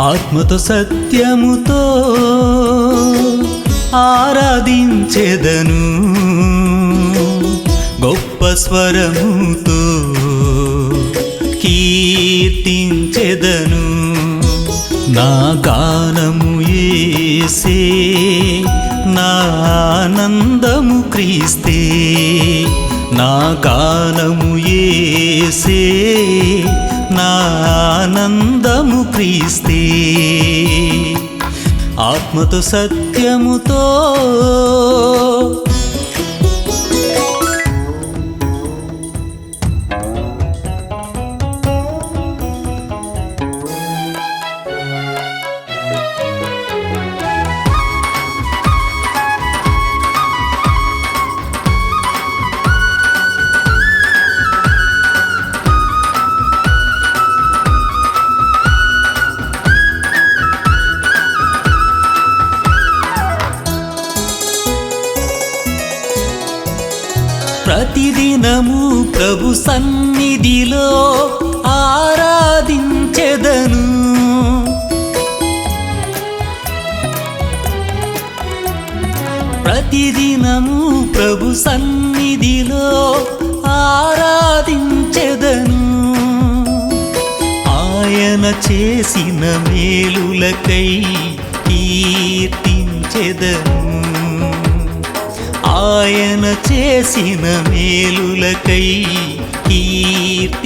ఆత్మతో సత్యముతో ఆరాధించెదను. గొప్ప స్వరముతో కీర్తించెదను. నా గానము ఏసే నా ఆనందము క్రీస్తే. నా గానము ఏసే నా ఆనందము క్రీస్తే. ఆత్మతో సత్యముతో ప్రతిదినము ప్రభు సన్నిధిలో ఆరాధించెదను. ప్రతిదినము ప్రభు సన్నిధిలో ఆరాధించెదను. ఆయన చేసిన మేలులకై కీర్తించెదను. ఆయన చేసిన మేలులకై కీర్తించెదను.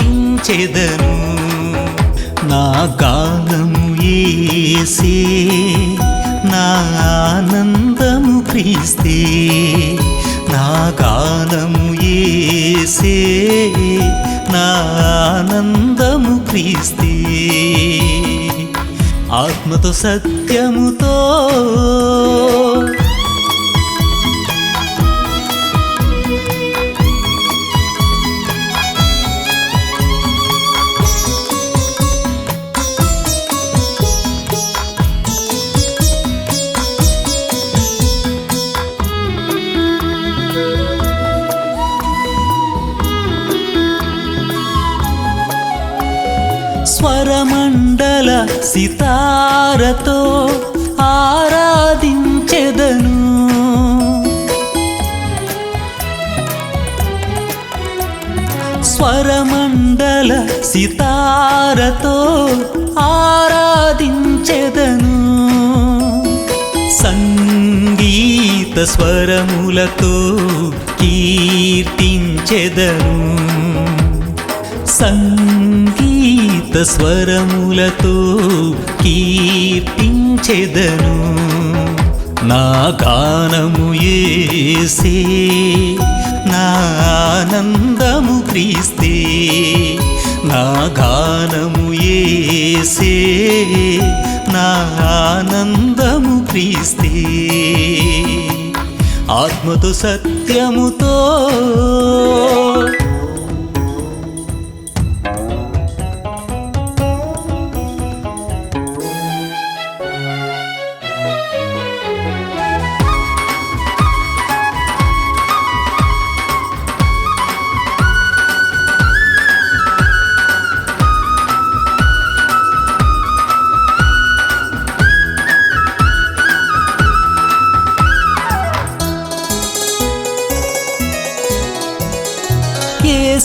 నా గానము ఏసే నా ఆనందము క్రీస్తే. నా గానము ఏసే నా ఆనందము క్రీస్తే. ఆత్మతో సత్యముతో మండల సితారతో ఆరాధించెదను. స్వరమండల సితారతో ఆరాధించెదను. సంగీత స్వరములతో కీర్తించెదను. సంగీత స్వరములతో కీర్తించెదను. నా గానము ఏసే నా ఆనందము క్రీస్తే. నా గానము ఏసే నా ఆనందము క్రీస్తే. ఆత్మతో సత్యముతో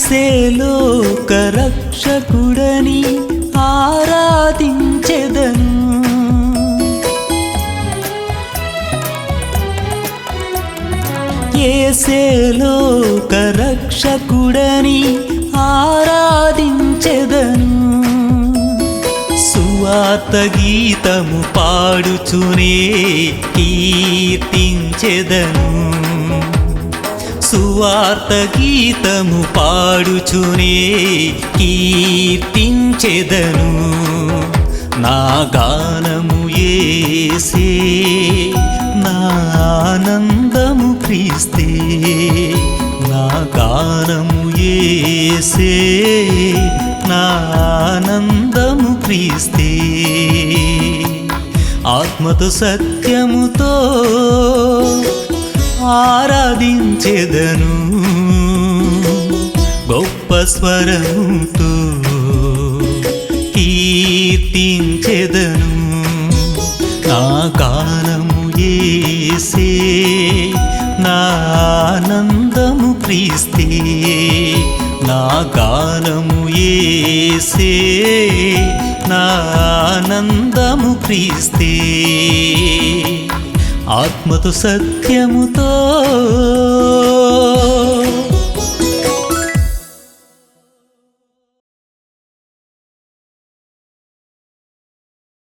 ఏసేలోక రక్షకుడని ఆరాధించెదను. ఏసేలోక రక్షకుడని ఆరాధించెదను. సువార్త గీతము పాడుచునే కీర్తించెదను. సువార్త గీతము పాడుచునే కీర్తించెదను. నా గానము ఏసే నా ఆనందము క్రీస్తే. నా గానము ఏసే నా ఆనందము క్రీస్తే. ఆత్మతో సత్యముతో ఆరాధించెదను. గొప్ప స్వరముతో కీర్తించెదను. నా కాలము ఏసే నా ఆనందము క్రీస్తే. నా గానము ఏసే నా ఆనందము క్రీస్తే. ఆత్మతో సత్యముతో